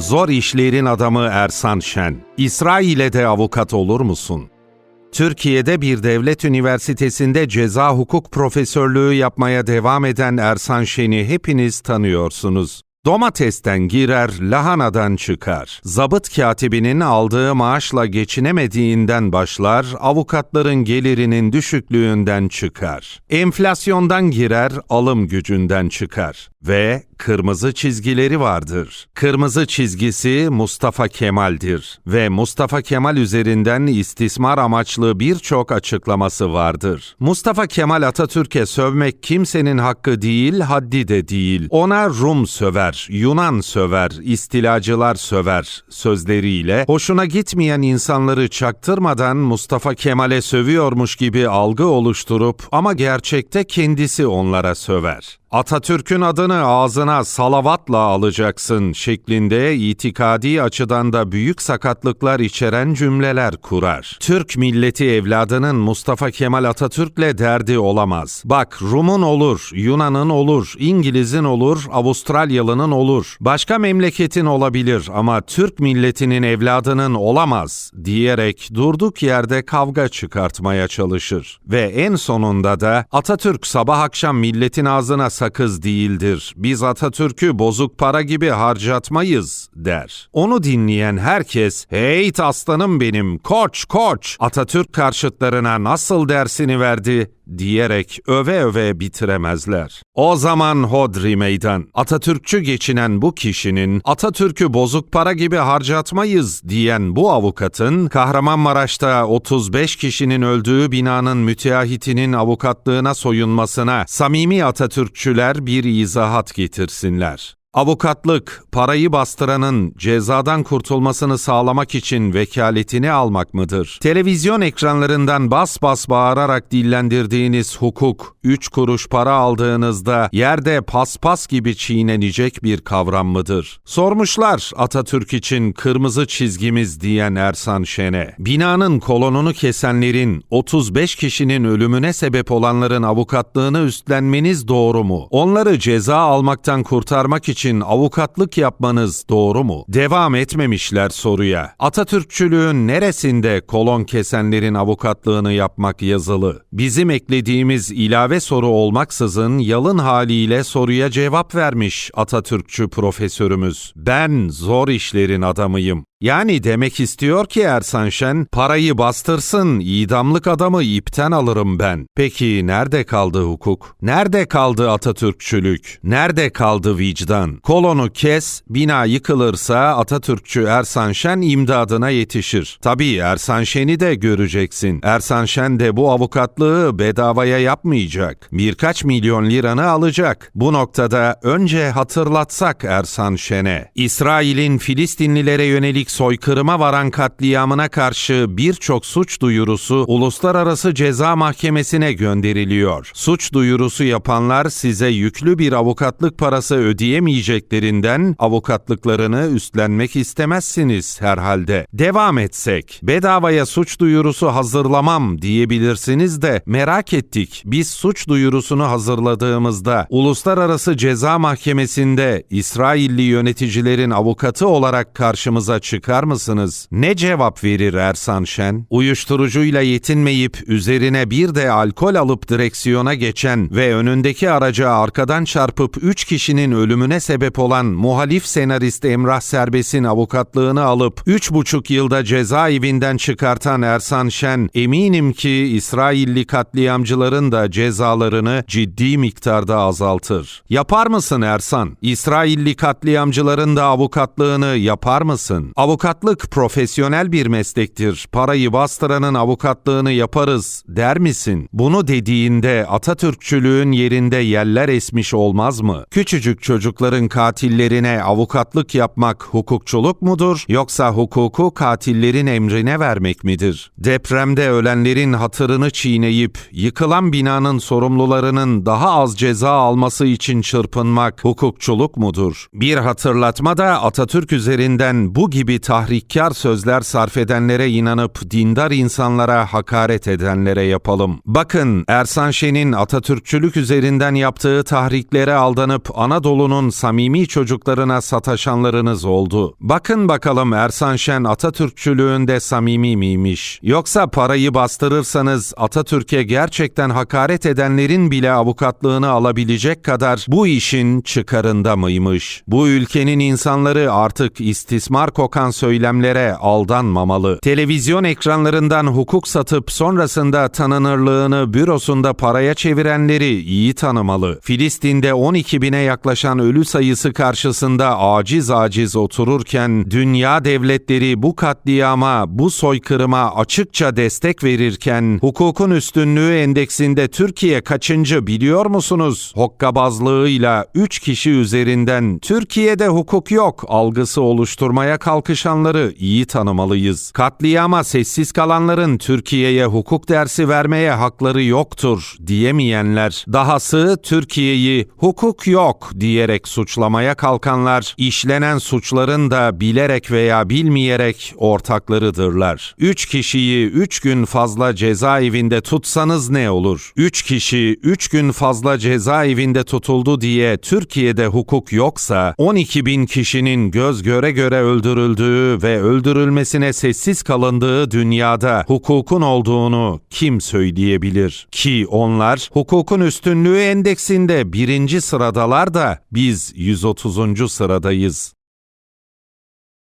Zor işlerin adamı Ersan Şen. İsrail'e de avukat olur musun? Türkiye'de bir devlet üniversitesinde ceza hukuk profesörlüğü yapmaya devam eden Ersan Şen'i hepiniz tanıyorsunuz. Domatesten girer, lahanadan çıkar. Zabıt katibinin aldığı maaşla geçinemediğinden başlar, avukatların gelirinin düşüklüğünden çıkar. Enflasyondan girer, alım gücünden çıkar. Ve kırmızı çizgileri vardır. Kırmızı çizgisi Mustafa Kemal'dir ve Mustafa Kemal üzerinden istismar amaçlı birçok açıklaması vardır. Mustafa Kemal Atatürk'e sövmek kimsenin hakkı değil, haddi de değil. Ona Rum söver, Yunan söver, istilacılar söver sözleriyle hoşuna gitmeyen insanları çaktırmadan Mustafa Kemal'e sövüyormuş gibi algı oluşturup ama gerçekte kendisi onlara söver. Atatürk'ün adını ağzına salavatla alacaksın şeklinde itikadi açıdan da büyük sakatlıklar içeren cümleler kurar. Türk milleti evladının Mustafa Kemal Atatürk'le derdi olamaz. Bak Rum'un olur, Yunan'ın olur, İngiliz'in olur, Avustralyalı'nın olur. Başka memleketin olabilir ama Türk milletinin evladının olamaz diyerek durduk yerde kavga çıkartmaya çalışır. Ve en sonunda da Atatürk sabah akşam milletin ağzına sakız değildir. Biz Atatürk'ü bozuk para gibi harcatmayız der. Onu dinleyen herkes hey aslanım benim koç koç Atatürk karşıtlarına nasıl dersini verdi diyerek öve öve bitiremezler. O zaman hodri meydan. Atatürkçü geçinen bu kişinin Atatürk'ü bozuk para gibi harcatmayız diyen bu avukatın Kahramanmaraş'ta 35 kişinin öldüğü binanın müteahhitinin avukatlığına soyunmasına samimi Atatürkçüler bir izahat getirsinler. Avukatlık, parayı bastıranın cezadan kurtulmasını sağlamak için vekaletini almak mıdır? Televizyon ekranlarından bas bas bağırarak dillendirdiğiniz hukuk, üç kuruş para aldığınızda yerde paspas gibi çiğnenecek bir kavram mıdır? Sormuşlar Atatürk için kırmızı çizgimiz diyen Ersan Şen'e. Binanın kolonunu kesenlerin, 35 kişinin ölümüne sebep olanların avukatlığını üstlenmeniz doğru mu? Onları ceza almaktan kurtarmak için için avukatlık yapmanız doğru mu? Devam etmemişler soruya. Atatürkçülüğün neresinde kolon kesenlerin avukatlığını yapmak yazılı? Bizim eklediğimiz ilave soru olmaksızın yalın haliyle soruya cevap vermiş Atatürkçü profesörümüz. Ben zor işlerin adamıyım. Yani demek istiyor ki Ersan Şen, parayı bastırsın, idamlık adamı ipten alırım ben. Peki nerede kaldı hukuk? Nerede kaldı Atatürkçülük? Nerede kaldı vicdan? Kolonu kes, bina yıkılırsa Atatürkçü Ersan Şen imdadına yetişir. Tabii Ersan Şen'i de göreceksin. Ersan Şen de bu avukatlığı bedavaya yapmayacak. Birkaç milyon liranı alacak. Bu noktada önce hatırlatsak Ersan Şen'e. İsrail'in Filistinlilere yönelik soykırıma varan katliamına karşı birçok suç duyurusu Uluslararası Ceza Mahkemesi'ne gönderiliyor. Suç duyurusu yapanlar size yüklü bir avukatlık parası ödeyemeyeceklerinden avukatlıklarını üstlenmek istemezsiniz herhalde. Devam etsek, bedavaya suç duyurusu hazırlamam diyebilirsiniz de merak ettik. Biz suç duyurusunu hazırladığımızda Uluslararası Ceza Mahkemesi'nde İsrailli yöneticilerin avukatı olarak karşımıza çıkar mısınız? Ne cevap verir Ersan Şen? Uyuşturucuyla yetinmeyip üzerine bir de alkol alıp direksiyona geçen ve önündeki araca arkadan çarpıp 3 kişinin ölümüne sebep olan muhalif senarist Emrah Serbest'in avukatlığını alıp 3,5 yılda cezaevinden çıkartan Ersan Şen eminim ki İsrailli katliamcıların da cezalarını ciddi miktarda azaltır. Yapar mısın Ersan? İsrailli katliamcıların da avukatlığını yapar mısın? Avukatlık profesyonel bir meslektir. Parayı bastıranın avukatlığını yaparız der misin? Bunu dediğinde Atatürkçülüğün yerinde yeller esmiş olmaz mı? Küçücük çocukların katillerine avukatlık yapmak hukukçuluk mudur yoksa hukuku katillerin emrine vermek midir? Depremde ölenlerin hatırını çiğneyip yıkılan binanın sorumlularının daha az ceza alması için çırpınmak hukukçuluk mudur? Bir hatırlatma da Atatürk üzerinden bu gibi tahrikkar sözler sarf edenlere inanıp dindar insanlara hakaret edenlere yapalım. Bakın Ersan Şen'in Atatürkçülük üzerinden yaptığı tahriklere aldanıp Anadolu'nun samimi çocuklarına sataşanlarınız oldu. Bakın bakalım Ersan Şen Atatürkçülüğünde samimi miymiş? Yoksa parayı bastırırsanız Atatürk'e gerçekten hakaret edenlerin bile avukatlığını alabilecek kadar bu işin çıkarında mıymış? Bu ülkenin insanları artık istismar kokan söylemlere aldanmamalı. Televizyon ekranlarından hukuk satıp sonrasında tanınırlığını bürosunda paraya çevirenleri iyi tanımalı. Filistin'de 12 bine yaklaşan ölü sayısı karşısında aciz aciz otururken dünya devletleri bu katliama, bu soykırıma açıkça destek verirken hukukun üstünlüğü endeksinde Türkiye kaçıncı biliyor musunuz? Hokkabazlığıyla 3 kişi üzerinden Türkiye'de hukuk yok algısı oluşturmaya kalkışanları iyi tanımalıyız. Katliama sessiz kalanların Türkiye'ye hukuk dersi vermeye hakları yoktur diyemeyenler, dahası Türkiye'yi hukuk yok diyerek suçlamaya kalkanlar, işlenen suçların da bilerek veya bilmeyerek ortaklarıdırlar. Üç kişiyi üç gün fazla cezaevinde tutsanız ne olur? Üç kişi üç gün fazla cezaevinde tutuldu diye Türkiye'de hukuk yoksa 12 bin kişinin göz göre göre öldürüldüğü ve öldürülmesine sessiz kalındığı dünyada hukukun olduğunu kim söyleyebilir? Ki onlar hukukun üstünlüğü endeksinde birinci sıradalar da biz 130. sıradayız.